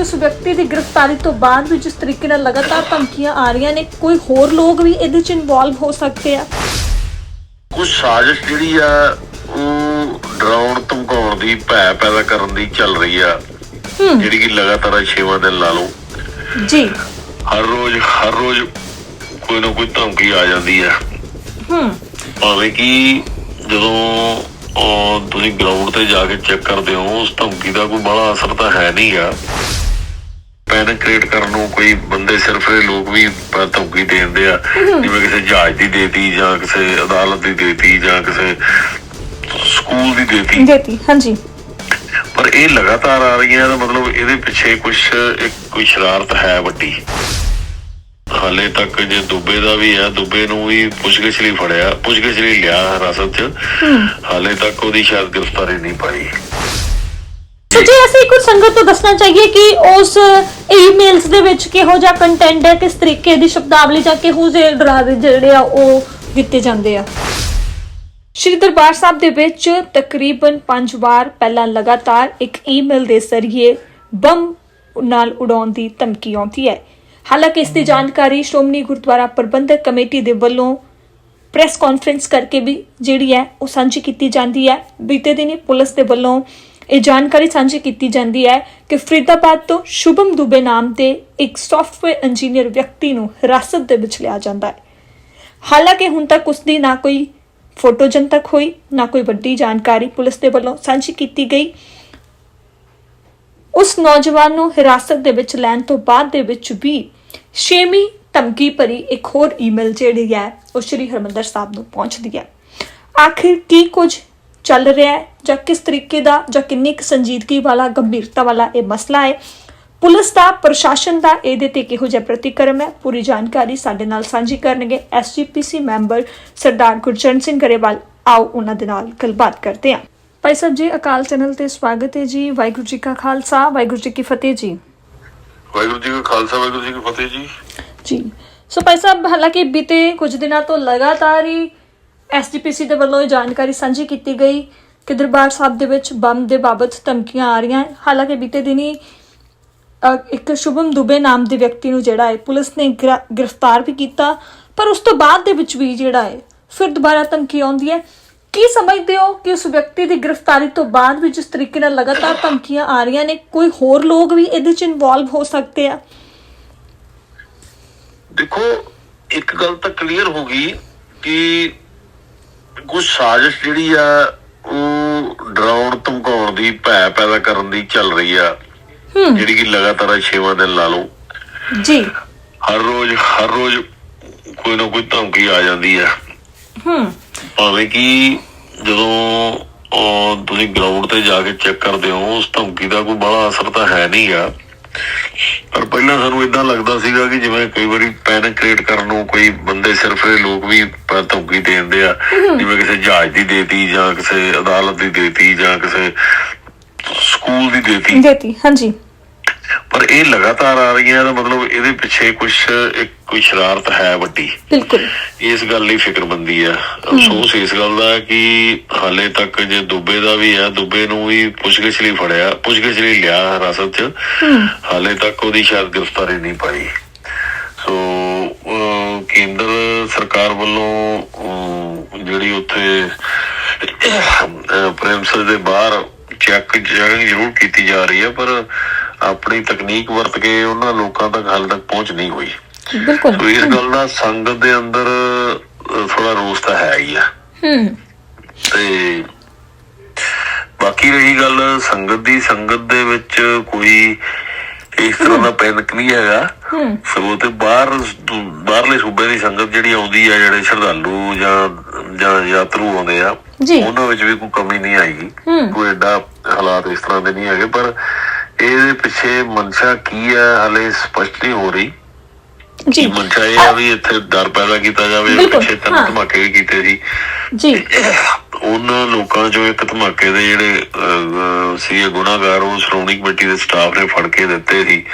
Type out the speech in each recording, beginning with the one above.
ਕਿ ਉਸ ਵਿਅਕਤੀ ਦੀ ਗ੍ਰਿਫਤਾਰੀ ਤੋਂ ਬਾਅਦ ਵੀ ਜਿਸ ਤਰੀਕੇ ਨਾਲ ਲਗਾਤਾਰ ਧਮਕੀਆਂ ਆ ਰਹੀਆਂ ਨੇ ਕੋਈ ਹੋਰ ਲੋਕ ਵੀ ਇਹਦੇ 'ਚ ਇਨਵੋਲਵ ਹੋ ਸਕਦੇ ਆ? ਕੁਝ ਸਾਜ਼ਿਸ਼ ਜਿਹੜੀ ਆ ਉਹ ਡਰਾਉਣ ਧਮਕਾਉਣ ਦੀ ਭੈ ਪੈਦਾ ਕਰਨ ਦੀ ਚੱਲ ਰਹੀ ਆ। ਜਿਹੜੀ ਕਿ ਲਗਾਤਾਰ 6 ਦਿਨ ਲਾ ਲਓ। ਜੀ। ਹਰ ਰੋਜ਼ ਹਰ ਰੋਜ਼ ਕੋਈ ਨਾ ਕੋਈ ਧਮਕੀ ਆ ਜਾਂਦੀ ਆ। ਹੂੰ। ਭਾਵੇਂ ਕਿ ਜਦੋਂ ਤੁਸੀਂ ਗਰਾਊਂਡ ਤੇ ਜਾ ਕੇ ਚੈੱਕ ਕਰਦੇ ਹੋ ਉਸ ਧਮਕੀ ਦਾ ਕੋਈ ਬੜਾ ਅਸਰ ਤਾਂ ਹੈ ਨਹੀਂਗਾ ਪੈਨਿਕ ਕ੍ਰੀਏਟ ਕਰਨ ਨੂੰ ਕੋਈ ਬੰਦੇ ਸਿਰਫ ਇਹ ਲੋਕ ਵੀ ਧਮਕੀ ਦੇ ਦਿੰਦੇ ਆ। ਜਿਵੇਂ ਕਿਸੇ ਜਹਾਜ਼ ਦੀ ਦੇਤੀ ਜਾਂ ਕਿਸੇ ਅਦਾਲਤ ਦੀ ਦੇਤੀ ਜਾਂ ਕਿਸੇ ਸਕੂਲ ਦੀ ਦੇਤੀ। ਦੇਤੀ ਹਾਂਜੀ। ਪਰ ਇਹ ਲਗਾਤਾਰ ਆ ਰਹੀਆਂ ਦਾ ਮਤਲਬ ਇਹਦੇ ਪਿੱਛੇ ਕੁਝ ਇੱਕ ਕੋਈ ਸ਼ਰਾਰਤ ਹੈ ਵੱਡੀ। ਹਾਲੇ ਤੱਕ ਜੇ ਦੁਬੇ ਦਾ ਵੀ ਹੈ ਦੁਬੇ ਨੂੰ ਵੀ ਪੁੱਛਗਿੱਛ ਲਈ ਫੜਿਆ ਪੁੱਛਗਿੱਛ ਲਈ ਲਿਆ ਹਿਰਾਸਤ 'ਚ। ਹਾਲੇ ਤੱਕ ਉਹਦੀ ਸ਼ਾਇਦ ਗ੍ਰਿਫਤਾਰੀ ਨਹੀਂ ਪਾਈ। ਜੀ ਅਸੀਂ ਕੁਝ ਸੰਗਤ ਤੋਂ ਦੱਸਣਾ ਚਾਹੀਏ ਕਿ ਉਸ ਈਮੇਲਸ ਦੇ ਵਿੱਚ ਕਿਹੋ ਜਿਹਾ ਕੰਟੈਂਟ ਹੈ, ਕਿਸ ਤਰੀਕੇ ਦੀ ਸ਼ਬਦਾਵਲੀ ਜਾਂ ਕਿਹੋ ਜਿਹੇ ਡਰਾਵੇ ਜਿਹੜੇ ਆ ਉਹ ਦਿੱਤੇ ਜਾਂਦੇ ਆ? ਸ਼੍ਰੀ ਦਰਬਾਰ ਸਾਹਿਬ ਦੇ ਵਿੱਚ ਤਕਰੀਬਨ 5 ਵਾਰ ਪਹਿਲਾਂ ਲਗਾਤਾਰ ਇੱਕ ਈਮੇਲ ਦੇ ਜ਼ਰੀਏ ਬੰਬ ਨਾਲ ਉਡਾਉਣ ਦੀ ਧਮਕੀ ਆਉਂਦੀ ਹੈ। ਹਾਲਾਂਕਿ ਇਸ ਦੀ ਜਾਣਕਾਰੀ ਸ਼੍ਰੋਮਣੀ ਗੁਰਦੁਆਰਾ ਪ੍ਰਬੰਧਕ ਕਮੇਟੀ ਦੇ ਵੱਲੋਂ ਪ੍ਰੈਸ ਕਾਨਫਰੰਸ ਕਰਕੇ ਵੀ ਜਿਹੜੀ ਹੈ ਉਹ ਸਾਂਝੀ ਕੀਤੀ ਜਾਂਦੀ ਹੈ। ਬੀਤੇ ਦਿਨੀ ਪੁਲਿਸ ਦੇ ਵੱਲੋਂ ਇਹ ਜਾਣਕਾਰੀ ਸਾਂਝੀ ਕੀਤੀ ਜਾਂਦੀ ਹੈ ਕਿ ਫਰੀਦਾਬਾਦ ਤੋਂ ਸ਼ੁਭਮ ਦੁਬੇ ਨਾਮ ਦੇ ਇੱਕ ਸੌਫਟਵੇਅਰ ਇੰਜੀਨੀਅਰ ਵਿਅਕਤੀ ਨੂੰ ਹਿਰਾਸਤ ਦੇ ਵਿੱਚ ਲਿਆ ਜਾਂਦਾ ਹੈ। ਹਾਲਾਂਕਿ ਹੁਣ ਤੱਕ ਉਸ ਦੀ ਨਾ ਕੋਈ ਫੋਟੋ ਜਨਤਕ ਹੋਈ, ਨਾ ਕੋਈ ਵੱਡੀ ਜਾਣਕਾਰੀ ਪੁਲਿਸ ਦੇ ਵੱਲੋਂ ਸਾਂਝੀ ਕੀਤੀ ਗਈ। ਉਸ ਨੌਜਵਾਨ ਨੂੰ ਹਿਰਾਸਤ ਦੇ ਵਿੱਚ ਲੈਣ ਤੋਂ ਬਾਅਦ ਦੇ ਵਿੱਚ ਵੀ ਛੇਵੀਂ ਧਮਕੀ ਭਰੀ ਇੱਕ ਹੋਰ ਈਮੇਲ ਜਿਹੜੀ ਹੈ, ਉਹ ਸ਼੍ਰੀ ਹਰਮੰਦਰ ਸਾਹਿਬ ਨੂੰ ਪਹੁੰਚਦੀ ਹੈ। ਆਖਿਰ ਕੀ ਕੁਝ ਚੱਲ ਰਿਹਾ ਹੈ ਜਾਂ ਕਿਸ ਤਰੀਕੇ ਦਾ ਜਾਂ ਕਿੰਨੀ ਕੁ ਸੰਜੀਦਗੀ ਵਾਲਾ ਗੰਭੀਰਤਾ ਵਾਲਾ ਇਹ ਮਸਲਾ ਹੈ। ਪੁਲਿਸ ਦਾ ਪ੍ਰਸ਼ਾਸਨ ਦਾ ਇਹਦੇ ਤੇ ਕਿਹੋ ਜਿਹਾ ਪ੍ਰਤੀਕਰਮ ਹੈ। ਪੂਰੀ ਜਾਣਕਾਰੀ ਸਾਡੇ ਨਾਲ ਸਾਂਝੀ ਕਰਨਗੇ ਐਸਜੀਪੀਸੀ ਮੈਂਬਰ ਸਰਦਾਰ ਗੁਰਚਰਨ ਸਿੰਘ ਗਰੇਵਾਲ। ਆਓ ਉਹਨਾਂ ਦੇ ਨਾਲ ਗੱਲਬਾਤ ਕਰਦੇ ਹਾਂ। ਭਾਈ ਸਾਹਿਬ ਜੀ ਅਕਾਲ ਚੈਨਲ ਤੇ ਸਵਾਗਤ ਹੈ ਜੀ। ਵਾਹਿਗੁਰੂ ਜੀ ਕਾ ਖਾਲਸਾ ਵਾਹਿਗੁਰੂ ਜੀ ਕੀ ਫਤਿਹ ਜੀ। ਵਾਹਿਗੁਰੂ ਜੀ ਕਾ ਖਾਲਸਾ ਵਾਹਿਗੁਰੂ ਜੀ ਕੀ ਫਤਿਹ ਜੀ। ਜੀ। ਸੋ ਭਾਈ ਸਾਹਿਬ ਹਾਲਾਂਕਿ ਬੀਤੇ ਕੁਝ ਦਿਨਾਂ ਤੋਂ ਲਗਾਤਾਰ ਹੀ ਐਸਜੀਪੀਸੀ ਦੇ ਵੱਲੋਂ ਇਹ ਜਾਣਕਾਰੀ ਸਾਂਝੀ ਕੀਤੀ ਗਈ ਕਿ ਦਰਬਾਰ ਸਾਹਿਬ ਦੇ ਵਿੱਚ ਬੰਬ ਦੇ ਬਾਬਤ ਧਮਕੀਆਂ ਆ ਰਹੀਆਂ ਹਾਲਾਂਕਿ ਬੀਤੇ ਦਿਨੀ ਇੱਕ ਸ਼ੁਭਮ ਦੁਬੇ ਨਾਮ ਦੇ ਵਿਅਕਤੀ ਨੂੰ ਜਿਹੜਾ ਹੈ, ਪੁਲਿਸ ਨੇ ਗ੍ਰਿਫਤਾਰ ਵੀ ਕੀਤਾ, ਪਰ ਉਸ ਤੋਂ ਬਾਅਦ ਦੇ ਵਿੱਚ ਵੀ ਜਿਹੜਾ ਹੈ, ਫਿਰ ਦੁਬਾਰਾ ਧਮਕੀ ਆਉਂਦੀ ਹੈ। ਕੀ ਸਮਝਦੇ ਹੋ ਕਿ ਉਸ ਵਿਅਕਤੀ ਦੀ ਗ੍ਰਿਫਤਾਰੀ ਤੋਂ ਬਾਅਦ ਵੀ ਜਿਸ ਤਰੀਕੇ ਨਾਲ ਲਗਾਤਾਰ ਧਮਕੀਆਂ ਆ ਰਹੀਆਂ ਨੇ, ਕੋਈ ਹੋਰ ਲੋਕ ਵੀ ਇਹਦੇ 'ਚ ਇਨਵੋਲਵ ਹੋ ਸਕਦੇ ਆ? ਦੇਖੋ, ਇੱਕ ਗੱਲ ਤਾਂ ਕਲੀਅਰ ਹੋ ਗਈ ਕਿ ਕੁਝ ਸਾਜ਼ਿਸ਼ ਜਿਹੜੀ ਆ ਉਹ ਡਰਾਉਣ ਧਮਕਾਉਣ ਦੀ ਭੈ ਪੈਦਾ ਕਰਨ ਦੀ ਚੱਲ ਰਹੀ ਆ। ਜਿਹੜੀ ਕਿ ਲਗਾਤਾਰ 6 ਦਿਨ ਲਾ ਲਓ। ਜੀ। ਹਰ ਰੋਜ਼ ਹਰ ਰੋਜ਼ ਕੋਈ ਨਾ ਕੋਈ ਧਮਕੀ ਆ ਜਾਂਦੀ ਆ। ਹੂੰ। ਭਾਵੇਂ ਕਿ ਜਦੋਂ ਤੁਸੀਂ ਗਰਾਊਂਡ ਤੇ ਜਾ ਕੇ ਚੈੱਕ ਕਰਦੇ ਹੋ ਉਸ ਧਮਕੀ ਦਾ ਕੋਈ ਬੜਾ ਅਸਰ ਤਾਂ ਹੈ ਨਹੀਂਗਾ ਪਰ ਪਹਿਲਾਂ ਸਾਨੂੰ ਇਦਾਂ ਲੱਗਦਾ ਸੀਗਾ ਕਿ ਜਿਵੇਂ ਕਈ ਵਾਰੀ ਪੈਨਿਕ ਕ੍ਰੀਏਟ ਕਰਨ ਨੂੰ ਕੋਈ ਬੰਦੇ ਸਿਰਫ ਇਹ ਲੋਕ ਵੀ ਧਮਕੀ ਦੇ ਦਿੰਦੇ ਆ, ਜਿਵੇਂ ਕਿਸੇ ਜਹਾਜ਼ ਦੀ ਦੇਤੀ ਜਾਂ ਕਿਸੇ ਅਦਾਲਤ ਦੀ ਦੇਤੀ ਜਾਂ ਕਿਸੇ ਸਕੂਲ ਦੀ ਦੇਤੀ। ਦੇਤੀ, ਹਾਂਜੀ। ਪਰ ਇਹ ਲਗਾਤਾਰ ਆ ਰਹੀਆਂ ਦਾ ਮਤਲਬ ਇਹਦੇ ਪਿੱਛੇ ਕੁਝ ਇੱਕ ਕੋਈ ਸ਼ਰਾਰਤ ਹੈ ਵੱਡੀ। ਬਿਲਕੁਲ। ਇਸ ਗੱਲ ਲਈ ਫਿਕਰਮੰਦੀ ਆ। ਅਫਸੋਸ ਇਸ ਗੱਲ ਦਾ ਕਿ ਹਾਲੇ ਤੱਕ ਜੇ ਦੁਬੇ ਦਾ ਵੀ ਹੈ ਦੁਬੇ ਨੂੰ ਵੀ ਪੁੱਛਗਿੱਛ ਲਈ ਫੜਿਆ ਪੁੱਛਗਿੱਛ ਲਈ ਲਿਆ ਹਿਰਾਸਤ 'ਚ। ਹਾਲੇ ਤੱਕ ਉਹਦੀ ਸ਼ਾਇਦ ਗ੍ਰਿਫਤਾਰੀ ਨਹੀਂ ਪਾਈ। ਸੋ ਕੇਂਦਰ ਸਰਕਾਰ ਵੱਲੋਂ ਜਿਹੜੀ ਉੱਥੇ ਪ੍ਰੈਮਸਸ ਦੇ ਬਾਹਰ ਚੈੱਕ ਜ਼ਰੂਰ ਕੀਤੀ ਜਾ ਰਹੀ ਹੈ ਪਰ ਆਪਣੀ ਤਕਨੀਕ ਵਰਤ ਕੇ ਉਹਨਾਂ ਲੋਕਾਂ ਤੱਕ ਹਾਲੇ ਤੱਕ ਪਹੁੰਚ ਨਹੀਂ ਹੋਈ। ਬਿਲਕੁਲ। ਸੋ ਇਸ ਗੱਲ ਦਾ ਸੰਗਤ ਦੇ ਅੰਦਰ ਥੋੜਾ ਰੋਸ ਤਾਂ ਹੈ ਹੀ ਆ। ਹੂੰ। ਤੇ ਬਾਕੀ ਰਹੀ ਗੱਲ ਸੰਗਤ ਦੀ ਸੰਗਤ ਦੇ ਵਿੱਚ ਕੋਈ ਇਸ ਤਰ੍ਹਾਂ ਦਾ ਪੈਨਿਕ ਨਹੀਂ ਹੈਗਾ। ਹੂੰ। ਸਗੋਂ ਤੇ ਬਾਹਰ ਬਾਹਰਲੇ ਸੂਬੇ ਦੀ ਸੰਗਤ ਜਿਹੜੀ ਆਉਂਦੀ ਆ ਜਿਹੜੇ ਸ਼ਰਧਾਲੂ ਜਾਂ ਜਾਂ ਯਾਤਰੂ ਆਉਂਦੇ ਆ ਉਹਨਾਂ ਵਿੱਚ ਵੀ ਕੋਈ ਕਮੀ ਨਹੀਂ ਆਏਗੀ। ਕੋਈ ਐਡਾ ਹਾਲਾਤ ਇਸ ਤਰ੍ਹਾਂ ਦੇ ਨਹੀਂ ਹੈਗੇ ਪਰ ਇਹਦੇ ਪਿੱਛੇ ਮਨਸ਼ਾ ਕੀ ਹੈ ਹਲੇ ਸਪਸ਼ਟ ਨਹੀਂ ਹੋ ਰਹੀ। ਜੀ। ਮਨਸ਼ਾ ਇਹ ਆ ਵੀ ਇੱਥੇ ਡਰ ਪੈਦਾ ਕੀਤਾ ਜਾਵੇ ਪਿੱਛੇ ਤਿੰਨ। ਧਮਾਕੇ ਵੀ ਕੀਤੇ ਸੀ। ਜੀ। ਉਹਨਾਂ ਲੋਕਾਂ ਚੋਂ ਇੱਕ ਧਮਾਕੇ ਦੇ ਜਿਹੜੇ ਸੀ ਗੁਨਾਹਗਾਰ ਉਹ ਸ਼੍ਰੋਮਣੀ ਕਮੇਟੀ ਦੇ ਸਟਾਫ ਨੇ ਫੜ ਕੇ ਦਿੱਤੇ ਸੀ।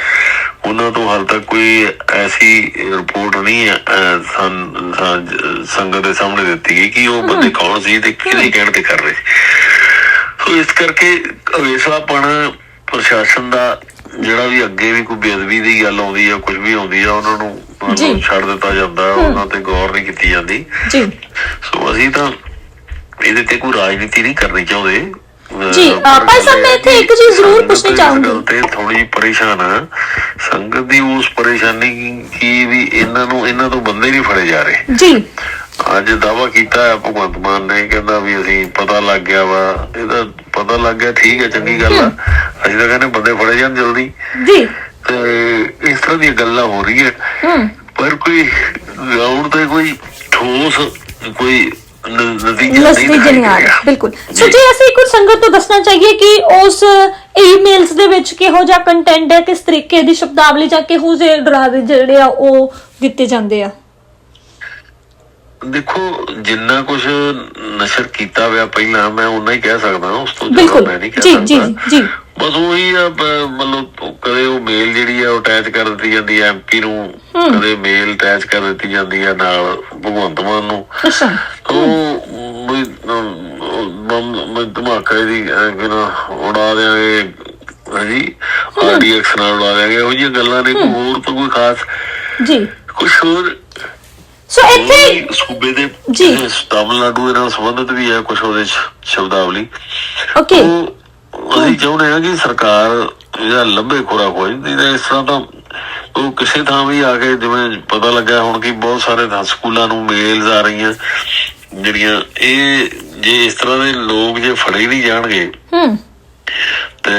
ਉਹਨਾਂ ਤੋਂ ਹਾਲ ਤੱਕ ਕੋਈ ਐਸੀ ਰਿਪੋਰਟ ਨਹੀਂ ਸੰਗਤ ਦੇ ਸਾਹਮਣੇ ਦਿੱਤੀ ਗਈ ਕਿ ਉਹ ਬੰਦੇ ਕੌਣ ਸੀ ਤੇ ਕਿਹਦੇ ਕਹਿਣ ਤੇ ਕਰ ਰਹੇ ਸੀ। ਸੋ ਇਸ ਕਰਕੇ ਹਵੇਸਲਾਪਣ ਪ੍ਰਸ਼ਾਸਨ ਦਾ ਜਿਹੜਾ ਵੀ ਅੱਗੇ ਵੀ ਕੋਈ ਬੇਅਦਬੀ ਦੀ ਗੱਲ ਆਉਂਦੀ ਆ ਕੁਝ ਵੀ ਆਉਂਦੀ ਆ ਉਹਨਾਂ ਨੂੰ ਛੱਡ ਦਿੱਤਾ ਜਾਂਦਾ ਉਹਨਾਂ ਤੇ ਗੌਰ ਨਹੀਂ ਕੀਤੀ ਜਾਂਦੀ। ਜੀ। ਸੋ ਅਸੀਂ ਤਾਂ ਇਹਦੇ ਤੇ ਕੋਈ ਰਾਜਨੀਤੀ ਨਹੀਂ ਕਰਨੀ ਚਾਹੁੰਦੇ। ਜੀ, ਭਾਈ ਸਾਹਿਬ, ਮੈਂ ਇੱਥੇ ਇੱਕ ਚੀਜ਼ ਜ਼ਰੂਰ ਪੁੱਛਣੀ ਚਾਹੂੰਗੀ। ਤੇ ਥੋੜੀ ਪਰੇਸ਼ਾਨ ਆ। ਸੰਗਤ ਦੀ ਉਸ ਪਰੇਸ਼ਾਨੀ ਕੀ ਵੀ ਇਹਨਾਂ ਨੂੰ ਇਹਨਾਂ ਤੋਂ ਬੰਦੇ ਨਹੀਂ ਫੜੇ ਜਾ ਰਹੇ। ਜੀ। ਅੱਜ ਦਾਵਾ ਕੀਤਾ ਹੈ ਭਗਵੰਤ ਮਾਨ ਨੇ ਕਹਿੰਦਾ ਵੀ ਅਸੀਂ ਪਤਾ ਲੱਗ ਗਿਆ ਵਾ। ਇਹਦਾ ਪਤਾ ਲੱਗ ਗਿਆ ਠੀਕ ਹੈ ਚੰਗੀ ਗੱਲ ਆ। ਅਸੀਂ ਤਾਂ ਕਹਿੰਦੇ ਬੰਦੇ ਫੜੇ ਜਾਣ ਜਲਦੀ। ਜੀ। ਤੇ ਇਸ ਤਰ੍ਹਾਂ ਦੀਆਂ ਗੱਲਾਂ ਹੋ ਰਹੀਆਂ। ਹੂੰ। ਪਰ ਕੋਈ ਗਰਾਊਂਡ ਤੇ ਕੋਈ ਠੋਸ ਕੋਈ ਨਤੀਜਾ ਨਹੀਂ ਜਨਿਆਰ ਦੇਗਾ। ਬਿਲਕੁਲ। ਸੋ ਜੀ ਅਸੀਂ ਕੁਝ ਸੰਗਤ ਨੂੰ ਦੱਸਣਾ ਚਾਹੀਏ ਕਿ ਉਸ ਈਮੇਲਸ ਦੇ ਵਿੱਚ ਕਿਹੋ ਜਿਹਾ ਕੰਟੈਂਟ ਹੈ ਕਿਸ ਤਰੀਕੇ ਦੀ ਸ਼ਬਦਾਵਲੀ ਜਾਂ ਕਿਹੋ ਜਿਹੇ ਡਰਾਵੇ ਜਿਹੜੇ ਆ ਉਹ ਦਿੱਤੇ ਜਾਂਦੇ ਆ? ਦੇਖੋ ਜਿੰਨਾ ਕੁਝ ਨਸ਼ਰ ਕੀਤਾ ਹੋਇਆ ਪਹਿਲਾਂ ਮੈਂ ਉਨਾ ਹੀ ਕਹਿ ਸਕਦਾ ਉਸ ਤੋਂ ਜ਼ਿਆਦਾ ਮੈਂ ਨਹੀਂ ਕਹਿ ਜੀ ਸਕਦਾ। ਜੀ ਜੀ। ਬਸ ਉਹੀ ਆ ਮਤਲਬ ਉਹ ਕਦੇ ਉਹ ਮੇਲ ਜਿਹੜੀ ਆ ਉਹ ਅਟੈਚ ਕਰ ਦਿੱਤੀ ਜਾਂਦੀ ਹੈ ਐਮਪੀ ਨੂੰ। ਕਦੇ ਮੇਲ ਅਟੈਚ ਕਰ ਦਿੱਤੀ ਜਾਂਦੀ ਹੈ ਨਾਲ ਭਗਵੰਤ ਮਾਨ ਨੂੰ। ਅੱਛਾ। ਉਹ ਮੈਂ ਧਮਾਕਾ ਦੀ ਕਿ ਨਾ ਉਡਾ ਦਿਆਂਗੇ ਹਾਂਜੀ ਆਰਡੀਐਕਸ ਨਾਲ ਉਡਾ ਦਿਆਂਗੇ ਇਹੋ ਜਿਹੀਆਂ ਗੱਲਾਂ ਨੇ ਹੋਰ ਤਾਂ ਕੋਈ ਖਾਸ ਜੀ। ਕੁਝ ਹੋਰ? ਸੋ ਇੱਥੇ ਸੂਬੇ ਦੇ ਜੀ। ਤਾਮਿਲਨਾਡੂ ਨਾਲ ਸੰਬੰਧਿਤ ਵੀ ਹੈ ਕੁਝ ਉਹਦੇ ਚ ਸ਼ਬਦਾਵਲੀ। ਓਕੇ ਅਸੀਂ ਚਾਹੁੰਦੇ ਹਾਂ ਕਿ ਸਰਕਾਰ ਇਹਦਾ ਲੰਬੇ ਖੋਰਾ ਕੋਈ ਨਹੀਂ ਇਸ ਤਰ੍ਹਾਂ ਤਾਂ ਉਹ ਕਿਸੇ ਥਾਂ ਵੀ ਆ ਕੇ ਜਿਵੇਂ ਪਤਾ ਲੱਗਾ ਹੁਣ ਕਿ ਬਹੁਤ ਸਾਰੇ ਥਾਂ ਸਕੂਲਾਂ ਨੂੰ ਮੇਲਸ ਆ ਰਹੀਆਂ ਜਿਹੜੀਆਂ ਇਹ ਜੇ ਇਸ ਤਰ੍ਹਾਂ ਦੇ ਲੋਕ ਜੇ ਫੜੇ ਨਹੀਂ ਜਾਣਗੇ ਹੂੰ। ਤੇ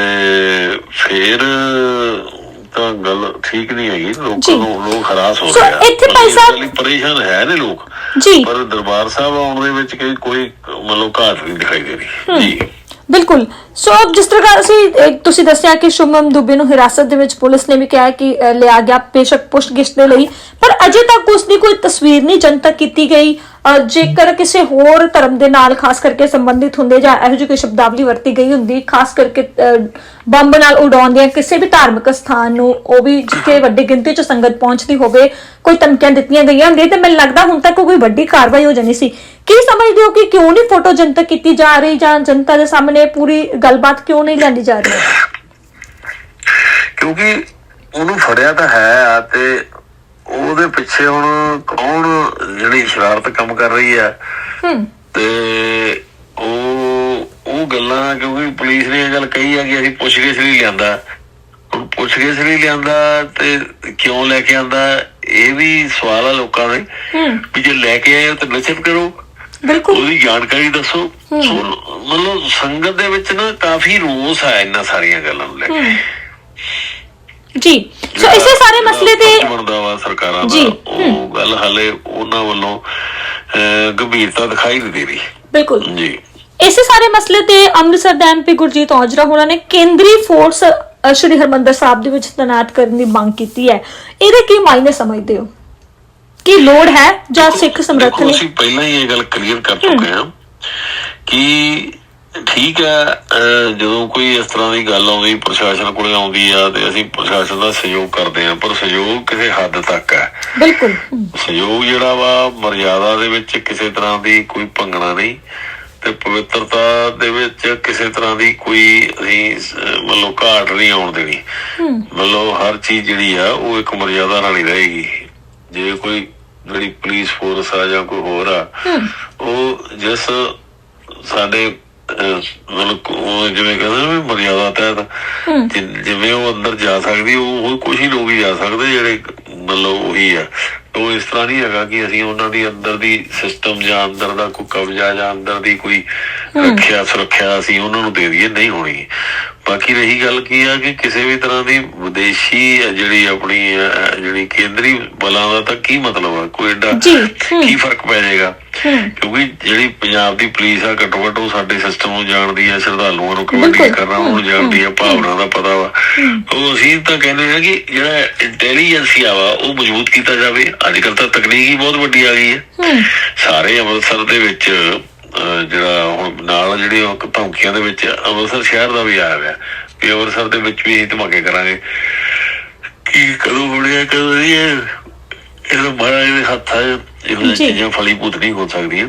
ਫਿਰ ਤਾਂ ਗੱਲ ਠੀਕ ਨਹੀਂ ਹੈਗੀ ਜੀ। ਲੋਕਾਂ ਨੂੰ ਲੋਕ ਹਰਾਸ ਹੋ ਸੋ ਰਹੇ ਆ। ਇੱਥੇ ਭਾਈ ਇਸ ਸਾਹਿਬ- ਲਈ ਪਰੇਸ਼ਾਨ ਹੈ ਨੇ ਲੋਕ। ਜੀ। ਪਰ ਦਰਬਾਰ ਸਾਹਿਬ ਆਉਣ ਦੇ ਵਿੱਚ ਕੋਈ ਕੋਈ ਮਤਲਬ ਘਾਟ ਨਹੀਂ ਦਿਖਾਈ ਦੇ ਰਹੀ। ਜੀ। ਬਿਲਕੁਲ। ਸੋ ਜਿਸ ਤਰ੍ਹਾਂ ਅਸੀਂ ਤੁਸੀਂ ਦੱਸਿਆ ਕਿ ਸ਼ੁਭਮ ਦੁਬੇ ਨੂੰ ਹਿਰਾਸਤ ਦੇ ਵਿੱਚ ਪੁਲਿਸ ਨੇ ਵੀ ਕਿਹਾ ਕਿ ਲਿਆ ਗਿਆ ਬੇਸ਼ੱਕ ਪੁੱਛਗਿੱਛ ਦੇ ਲਈ, ਪਰ ਅਜੇ ਤੱਕ ਉਸ ਦੀ ਕੋਈ ਤਸਵੀਰ ਨਹੀਂ ਜਨਤਕ ਕੀਤੀ ਗਈ। ਜੇਕਰ ਕਿਸੇ ਹੋਰ ਧਰਮ ਦੇ ਨਾਲ ਖਾਸ ਕਰਕੇ ਸੰਬੰਧਿਤ ਹੁੰਦੇ ਜਾਂ ਇਹੋ ਜਿਹੀ ਕੋਈ ਸ਼ਬਦਾਵਲੀ ਵਰਤੀ ਗਈ ਹੁੰਦੀ, ਖਾਸ ਕਰਕੇ ਬੰਬ ਨਾਲ ਉਡਾਉਣ ਦੀਆਂ ਕਿਸੇ ਵੀ ਧਾਰਮਿਕ ਸਥਾਨ ਨੂੰ, ਉਹ ਵੀ ਜਿੱਥੇ ਵੱਡੀ ਗਿਣਤੀ 'ਚ ਸੰਗਤ ਪਹੁੰਚਦੀ ਹੋਵੇ, ਕੋਈ ਧਮਕੀਆਂ ਦਿੱਤੀਆਂ ਗਈਆਂ ਹੁੰਦੀਆਂ, ਤੇ ਮੈਨੂੰ ਲੱਗਦਾ ਹੁਣ ਤੱਕ ਕੋਈ ਵੱਡੀ ਕਾਰਵਾਈ ਹੋ ਜਾਣੀ ਸੀ। ਕੀ ਸਮਝਦੇ ਹੋ ਕਿ ਕਿਉਂ ਨਹੀਂ ਫੋਟੋ ਜਨਤਕ ਕੀਤੀ ਜਾ ਰਹੀ ਜਾਂ ਜਨਤਾ ਦੇ ਸਾਹਮਣੇ ਪੂਰੀ ਗੱਲਬਾਤ ਕਿਉਂ ਨਹੀਂ ਲਿਆਂਦੀ ਜਾ ਰਹੀ? ਕਿਉਂਕਿ ਉਹਨੂੰ ਫੜਿਆ ਤਾਂ ਹੈ ਤੇ ਉਹਦੇ ਪਿੱਛੇ ਹੁਣ ਕੌਣ ਜਿਹੜੀ ਸ਼ਰਾਰਤ ਕੰਮ ਕਰ ਰਹੀ ਹੈ ਹੂੰ। ਤੇ ਉਹ ਉਹ ਗੱਲਾਂ ਕਿਉਂਕਿ ਪੁਲਿਸ ਨੇ ਇਹ ਗੱਲ ਕਹੀ ਆ ਕਿ ਅਸੀਂ ਪੁੱਛਗਿੱਛ ਲਈ ਲਿਆਂਦਾ। ਪੁੱਛਗਿੱਛ ਲਈ ਲਿਆਂਦਾ ਤੇ ਕਿਉਂ ਲੈ ਕੇ ਆਂਦਾ ਇਹ ਵੀ ਸਵਾਲ ਆ ਲੋਕਾਂ ਦੇ। ਵੀ ਜੇ ਲੈ ਕੇ ਆਏ ਤਾਂ ਨਸ਼ਰ ਕਰੋ। ਬਿਲਕੁਲ। ਉਹਦੀ ਜਾਣਕਾਰੀ ਦੱਸੋ। ਸੋ ਮਤਲਬ ਸੰਗਤ ਦੇ ਵਿੱਚ ਨਾ ਕਾਫੀ ਰੋਸ ਹੈ ਇਹਨਾਂ ਸਾਰੀਆਂ ਗੱਲਾਂ ਨੂੰ ਲੈ ਕੇ। ਜੀ। ਸੋ ਇਸੇ ਸਾਰੇ ਮਸਲੇ ਤੇ ਬਣਦਾ ਵਾ ਸਰਕਾਰਾਂ ਦਾ ਉਹ ਗੱਲ ਹਲੇ ਉਹਨਾਂ ਵੱਲੋਂ ਗੰਭੀਰਤਾ ਦਿਖਾਈ ਨਹੀਂ ਦੇ ਰਹੀ। ਬਿਲਕੁਲ। ਜੀ। ਇਸੇ ਸਾਰੇ ਮਸਲੇ ਤੇ ਅੰਮ੍ਰਿਤਸਰ ਦੇ ਐਮਪੀ ਗੁਰਜੀਤ ਔਜਲਾ ਹੋਣਾ ਨੇ ਕੇਂਦਰੀ ਫੋਰਸ ਸ਼੍ਰੀ ਹਰਮੰਦਰ ਸਾਹਿਬ ਦੇ ਵਿੱਚ ਤੈਨਾਤ ਕਰਨ ਦੀ ਮੰਗ ਕੀਤੀ ਹੈ। ਇਹਦੇ ਕੀ ਮਾਇਨੇ ਸਮਝਦੇ ਹੋ? ਕੀ ਲੋੜ ਹੈ ਜਾਂ ਸਿੱਖ ਸਮਰੱਥ ਨੇ ਅਸੀਂ ਪਹਿਲਾਂ ਹੀ ਇਹ ਗੱਲ ਕਲੀਅਰ ਕਰ ਚੁੱਕੇ ਹਾਂ ਕਿ ਠੀਕ ਹੈ ਜਦੋਂ ਕੋਈ ਇਸ ਤਰ੍ਹਾਂ ਦੀ ਗੱਲ ਆਉਂਦੀ ਪ੍ਰਸ਼ਾਸਨ ਕੋਲੇ ਆਉਂਦੀ ਆ ਤੇ ਅਸੀਂ ਪ੍ਰਸ਼ਾਸਨ ਦਾ ਸਹਿਯੋਗ ਕਰਦੇ ਹਾਂ ਪਰ ਸਹਿਯੋਗ ਕਿਸੇ ਹੱਦ ਤੱਕ ਹੈ। ਬਿਲਕੁਲ। ਸਹਿਯੋਗ ਜਿਹੜਾ ਵਾ ਮਰਿਆਦਾ ਦੇ ਵਿੱਚ ਕਿਸੇ ਤਰ੍ਹਾਂ ਦੀ ਕੋਈ ਭੰਗਣਾ ਨਹੀਂ ਤੇ ਪਵਿੱਤਰਤਾ ਦੇ ਵਿੱਚ ਕਿਸੇ ਤਰ੍ਹਾਂ ਦੀ ਕੋਈ ਅਸੀਂ ਮਤਲਬ ਘਾਟ ਨਹੀਂ ਆਉਣ ਦੇਣੀ। ਮਤਲਬ ਹਰ ਚੀਜ਼ ਜਿਹੜੀ ਆ ਉਹ ਇੱਕ ਮਰਿਆਦਾ ਨਾਲ ਹੀ ਰਹੇਗੀ। ਜੇ ਕੋਈ ਜਿਹੜੀ ਪੁਲਿਸ ਫੋਰਸ ਆ ਜਾਂ ਕੋਈ ਹੋਰ ਆ ਉਹ ਜਿਸ ਸਾਡੇ ਮਤਲਬ ਜਿਵੇਂ ਕਹਿੰਦੇ ਨੇ ਮਰਿਆਦਾ ਤਹਿਤ ਜਿਵੇਂ ਉਹ ਅੰਦਰ ਜਾ ਸਕਦੀ ਉਹ ਉਹ ਕੁਝ ਹੀ ਲੋਕ ਹੀ ਜਾ ਸਕਦੇ ਜਿਹੜੇ ਮਤਲਬ ਉਹੀ ਆ। ਉਹ ਇਸ ਤਰ੍ਹਾਂ ਨਹੀਂ ਹੈਗਾ ਕਿ ਅਸੀਂ ਉਹਨਾਂ ਦੀ ਅੰਦਰ ਦੀ ਸਿਸਟਮ ਜਾਂ ਅੰਦਰ ਦਾ ਕੋਈ ਕਬਜ਼ਾ ਜਾਂ ਅੰਦਰ ਦੀ ਕੋਈ ਰੱਖਿਆ ਸੁਰੱਖਿਆ ਅਸੀਂ ਉਹਨਾਂ ਨੂੰ ਦੇ ਦਈਏ ਨਹੀਂ ਹੋਣੀ। ਬਾਕੀ ਰਹੀ ਗੱਲ ਕੀ ਆ ਕਿ ਕਿਸੇ ਵੀ ਤਰ੍ਹਾਂ ਦੀ ਵਿਦੇਸ਼ੀ ਜਿਹੜੀ ਆਪਣੀ ਜਿਹੜੀ ਕੇਂਦਰੀ ਬਲਾਂ ਦਾ ਤਾਂ ਕੀ ਮਤਲਬ ਆ? ਕੋਈ ਹਮ। ਕੀ ਫ਼ਰਕ ਪੈ ਜਾਏਗਾ? ਕਿਉਂਕਿ ਜਿਹੜੀ ਪੰਜਾਬ ਦੀ ਪੁਲਿਸ ਆ ਘੱਟੋ ਘੱਟ ਉਹ ਸਾਡੇ ਸਿਸਟਮ ਨੂੰ ਜਾਣਦੀ ਆ ਸ਼ਰਧਾਲੂਆਂ ਨੂੰ। ਡੀਲ ਕਰਨਾ ਉਹਨੂੰ ਜਾਣਦੀ ਆ ਭਾਵਨਾ ਦਾ ਪਤਾ ਵਾ। ਉਹ ਅਸੀਂ ਤਾਂ ਕਹਿੰਦੇ ਆ ਕਿ ਜਿਹੜਾ ਇੰਟੈਲੀਜੈਂਸੀ ਆ ਵਾ ਉਹ ਮਜ਼ਬੂਤ ਕੀਤਾ ਜਾਵੇ। ਅੱਜ ਕੱਲ ਤਾਂ ਤਕਨੀਕ ਹੀ ਬਹੁਤ ਵੱਡੀ ਆ ਗਈ ਹੈ। ਸਾਰੇ ਅੰਮ੍ਰਿਤਸਰ ਦੇ ਵਿੱਚ ਜਿਹੜਾ ਹੁਣ ਨਾਲ ਜਿਹੜੀ ਉਹ ਧਮਕੀਆਂ ਦੇ ਵਿੱਚ ਅੰਮ੍ਰਿਤਸਰ ਸ਼ਹਿਰ ਦਾ ਵੀ ਆਇਆ ਹੋਇਆ ਕਿ ਅੰਮ੍ਰਿਤਸਰ ਦੇ ਵਿੱਚ ਵੀ ਧਮਾਕੇ ਕਰਾਂਗੇ। ਕੀ ਕਦੋਂ ਹੋਣਿਆ ਕਦੋਂ ਨਹੀਂ ਇਹ? ਇਹ ਮਾਰਾ ਇਹਦੇ ਹੱਥ ਆ ਇਹੋ। ਚੀਜ਼ਾਂ ਫਲੀ ਭੂਤ ਨਹੀਂ ਹੋ ਸਕਦੀਆਂ।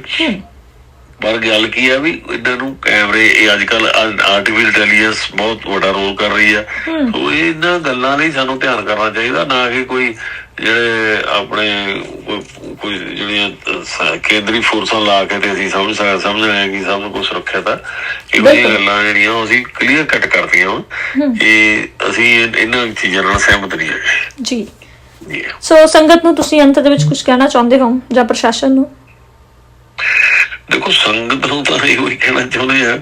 ਪਰ ਗੱਲ ਕੀ ਆ ਵੀ ਇਹਨਾਂ ਨੂੰ ਕੈਮਰੇ ਇਹ ਅੱਜ ਕੱਲ ਆਰਟੀਫੀਸ਼ੀਅਲ ਇੰਟੈਲੀਜੈਂਸ ਬਹੁਤ ਵੱਡਾ ਰੋਲ ਕਰ ਰਹੀ ਆ। ਸੋ ਇਹਨਾਂ ਗੱਲਾਂ ਲਈ ਸਾਨੂੰ ਧਿਆਨ ਕਰਨਾ ਚਾਹੀਦਾ ਨਾ ਕਿ ਕੋਈ ਜਿਹੜੇ ਆਪਣੇ ਕੋਈ- ਜਿਹੜੀਆਂ ਕੇਂਦਰੀ ਫੋਰਸਾਂ ਲਾ ਕੇ ਤੇ ਅਸੀਂ ਸਮਝ ਸਕ- ਸਮਝ ਰਹੇ ਹਾਂ ਕਿ ਸਭ ਕੁਝ ਸੁਰੱਖਿਅਤ ਆ। ਇਹ। ਗੱਲਾਂ ਜਿਹੜੀਆਂ ਅਸੀਂ ਕਲੀਅਰ ਕੱਟ ਕਰਤੀਆਂ ਵਾਂ। ਇਹ ਅਸੀਂ ਇਹ- ਇਹਨਾਂ ਚੀਜ਼ਾਂ ਨਾਲ ਸਹਿਮਤ ਨਹੀਂ ਹੈਗੇ। ਜੀ। ਸੋ ਸੰਗਤ ਨੂੰ ਤੁਸੀਂ ਅੰਤ ਦੇ ਵਿੱਚ ਕੁਝ ਕਹਿਣਾ ਚਾਹੁੰਦੇ ਹੋ ਜਾਂ ਪ੍ਰਸ਼ਾਸਨ ਨੂੰ? ਦੇਖੋ ਸੰਗਤ ਨੂੰ ਤਾਂ ਇਹੋ ਹੀ ਕਹਿਣਾ ਚਾਹੁੰਦੇ ਆ।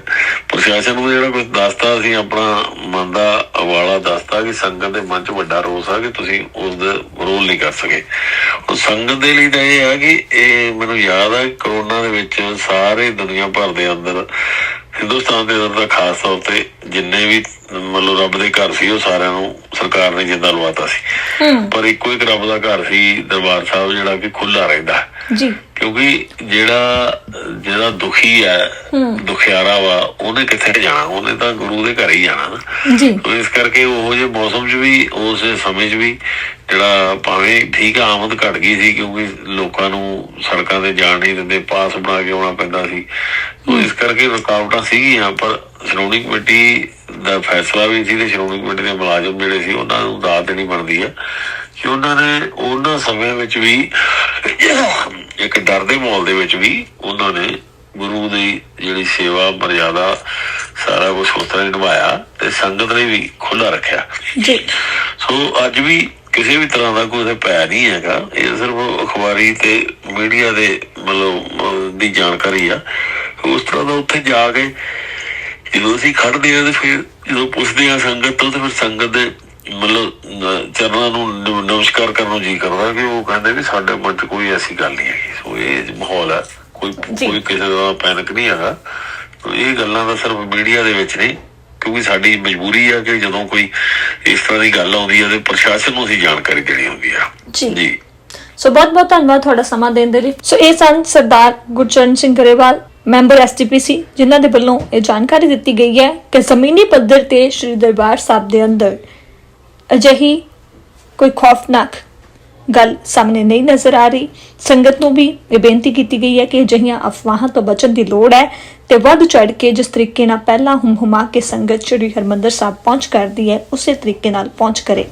ਪ੍ਰਸ਼ਾਸਨ ਨੂੰ ਜਿਹੜਾ ਕੁਝ ਦੱਸਤਾ ਅਸੀਂ ਆਪਣਾ ਮਨ ਦਾ ਵਾਲਾ ਦੱਸਤਾ ਕਿ ਸੰਗਤ ਦੇ ਮਨ 'ਚ ਵੱਡਾ ਰੋਸ ਆ ਕਿ ਤੁਸੀਂ ਉਸ ਦਾ ਰੋਲ ਨਹੀਂ ਕਰ ਸਕੇ। ਉਹ ਸੰਗਤ ਦੇ ਲਈ ਤਾਂ ਇਹ ਆ ਕਿ ਇਹ ਮੈਨੂੰ ਯਾਦ ਆ ਕਰੋਨਾ ਦੇ ਵਿੱਚ ਸਾਰੇ ਦੁਨੀਆ ਭਰ ਦੇ ਅੰਦਰ ਹਿੰਦੁਸਤਾਨ ਦੇ ਅੰਦਰ ਖਾਸ ਤੌਰ ਤੇ ਜਿੰਨੇ ਵੀ ਮਤਲਬ ਰੱਬ ਦੇ ਘਰ ਸੀ ਉਹ ਸਾਰਿਆਂ ਨੂੰ ਸਰਕਾਰ ਨੇ ਜਿੰਦਾ ਲਵਾਤਾ ਸੀ। ਪਰ ਇੱਕੋ ਇੱਕ ਰੱਬ ਦਾ ਘਰ ਸੀ ਦਰਬਾਰ ਸਾਹਿਬ ਜਿਹੜਾ ਕਿ ਖੁੱਲਾ ਰਹਿੰਦਾ। ਜੀ। ਕਿਉਂਕਿ ਜਿਹੜਾ ਜਿਹੜਾ ਦੁਖੀ ਹੈ। ਦੁਖਿਆਰਾ ਵਾ ਉਹਨੇ ਕਿੱਥੇ ਜਾਣਾ? ਉਹਨੇ ਤਾਂ ਗੁਰੂ ਦੇ ਘਰ ਹੀ ਜਾਣਾ ਨਾ। ਜੀ। ਇਸ ਕਰਕੇ ਉਹੋ ਜਿਹੇ ਮੌਸਮ 'ਚ ਵੀ ਉਸ ਸਮੇਂ 'ਚ ਵੀ ਜਿਹੜਾ ਭਾਵੇਂ ਠੀਕ ਆਮਦ ਘਟ ਗਈ ਸੀ ਕਿਉਂਕਿ ਲੋਕਾਂ ਨੂੰ ਸੜਕਾਂ ਤੇ ਜਾਣ ਨਹੀਂ ਦਿੰਦੇ ਪਾਸ ਬਣਾ ਕੇ ਆਉਣਾ ਪੈਂਦਾ ਸੀ। ਸੋ ਇਸ ਕਰਕੇ ਰੁਕਾਵਟਾਂ ਸੀਗੀਆਂ ਪਰ ਸ਼੍ਰੋਮਣੀ ਕਮੇਟੀ ਦਾ ਫੈਸਲਾ ਵੀ ਸੀ ਤੇ ਸ਼੍ਰੋਮਣੀ ਕਮੇਟੀ ਦੇ ਮੁਲਾਜ਼ਮ ਜਿਹੜੇ ਸੀ ਉਹਨਾਂ ਨੂੰ ਦਾਤ ਦੇਣੀ ਬਣਦੀ ਆ। ਕਿ ਉਹਨਾਂ ਨੇ ਉਹਨਾਂ ਸਮੇਂ ਵਿੱਚ ਵੀ ਇੱਕ ਡਰ ਦੇ ਮਾਹੌਲ ਦੇ ਵਿੱਚ ਵੀ ਉਹਨਾਂ ਨੇ ਗੁਰੂ ਦੀ ਜਿਹੜੀ ਸੇਵਾ ਮਰਿਆਦਾ ਸਾਰਾ ਕੁਝ ਹੀ ਨਿਭਾਇਆ ਤੇ ਸੰਗਤ ਨੇ ਵੀ ਖੁੱਲਾ ਰੱਖਿਆ। ਜੀ। ਸੋ ਅੱਜ ਵੀ ਕਿਸੇ ਵੀ ਤਰ੍ਹਾਂ ਦਾ ਕੋਈ ਪੈ ਨਹੀਂ ਹੈਗਾ। ਇਹ ਸਿਰਫ ਅਖਬਾਰੀ ਤੇ ਮੀਡੀਆ ਦੇ ਮਤਲਬ ਦੀ ਜਾਣਕਾਰੀ ਆ। ਉਸ ਤਰ੍ਹਾਂ ਦਾ ਉੱਥੇ ਜਾ ਕੇ ਜਦੋਂ ਅਸੀਂ ਖੜਦੇ ਆ ਤੇ ਫਿਰ ਜਦੋਂ ਪੁੱਛਦੇ ਆ ਸੰਗਤ ਤੋਂ ਤੇ ਫਿਰ ਸੰਗਤ ਦੇ ਮਤਲਬ ਚਰਨਾਂ ਨੂੰ ਨਮਸਕਾਰ ਕਰਨ ਨੂੰ ਜੀ ਕਰਦਾ ਕਿ ਉਹ ਕਹਿੰਦੇ ਵੀ ਸਾਡੇ ਮਨ 'ਚ ਕੋਈ ਐਸੀ ਗੱਲ ਨਹੀਂ ਹੈਗੀ। ਸੋ ਇਹ ਮਾਹੌਲ ਹੈ ਕੋਈ। ਕੋਈ ਕਿਸੇ ਦਾ ਪੈਨਿਕ ਨਹੀਂ ਹੈਗਾ। ਇਹ ਗੱਲਾਂ ਤਾਂ ਸਿਰਫ ਮੀਡੀਆ ਦੇ ਵਿੱਚ ਨਹੀਂ ਕਿਉਂਕਿ ਸਾਡੀ ਮਜਬੂਰੀ ਆ ਕਿ ਜਦੋਂ ਕੋਈ ਇਸ ਤਰ੍ਹਾਂ ਦੀ ਗੱਲ ਆਉਂਦੀ ਹੈ ਤੇ ਪ੍ਰਸ਼ਾਸਨ ਨੂੰ ਅਸੀਂ ਜਾਣਕਾਰੀ ਦੇਣੀ ਹੁੰਦੀ ਆ। ਜੀ। ਜੀ। ਸੋ ਬਹੁਤ ਬਹੁਤ ਧੰਨਵਾਦ ਤੁਹਾਡਾ ਸਮਾਂ ਦੇਣ ਦੇ ਲਈ। ਸੋ ਇਹ ਸਨ ਸਰਦਾਰ ਗੁਰਚਰਨ ਸਿੰਘ ਗਰੇਵਾਲ ਮੈਂਬਰ ਐਸਟੀਪੀਸੀ ਜਿਨ੍ਹਾਂ ਦੇ ਵੱਲੋਂ ਇਹ ਜਾਣਕਾਰੀ ਦਿੱਤੀ ਗਈ ਹੈ ਕਿ ਜ਼ਮੀਨੀ ਪੱਧਰ ਤੇ ਸ੍ਰੀ ਦਰਬਾਰ ਸਾਹਿਬ ਦੇ ਅੰਦਰ ਅਜਿਹੀ ਕੋਈ ਖੌਫਨਾਕ ਗੱਲ ਸਾਹਮਣੇ ਨਹੀਂ ਨਜ਼ਰ ਆ ਰਹੀ। ਸੰਗਤ ਨੂੰ ਵੀ ਇਹ ਬੇਨਤੀ ਕੀਤੀ ਗਈ ਹੈ ਕਿ ਅਜਿਹੀਆਂ ਅਫਵਾਹਾਂ ਤੋਂ ਬਚਣ ਦੀ ਲੋੜ ਹੈ ਤੇ ਵੱਧ ਚੜ ਕੇ ਜਿਸ ਤਰੀਕੇ ਨਾਲ ਪਹਿਲਾਂ ਹੁਮ ਹੁਮਾ ਕੇ ਸੰਗਤ ਸ੍ਰੀ ਹਰਮੰਦਰ ਸਾਹਿਬ ਪਹੁੰਚ ਕਰਦੀ ਹੈ, ਉਸੇ ਤਰੀਕੇ ਨਾਲ ਪਹੁੰਚ ਕਰੇ।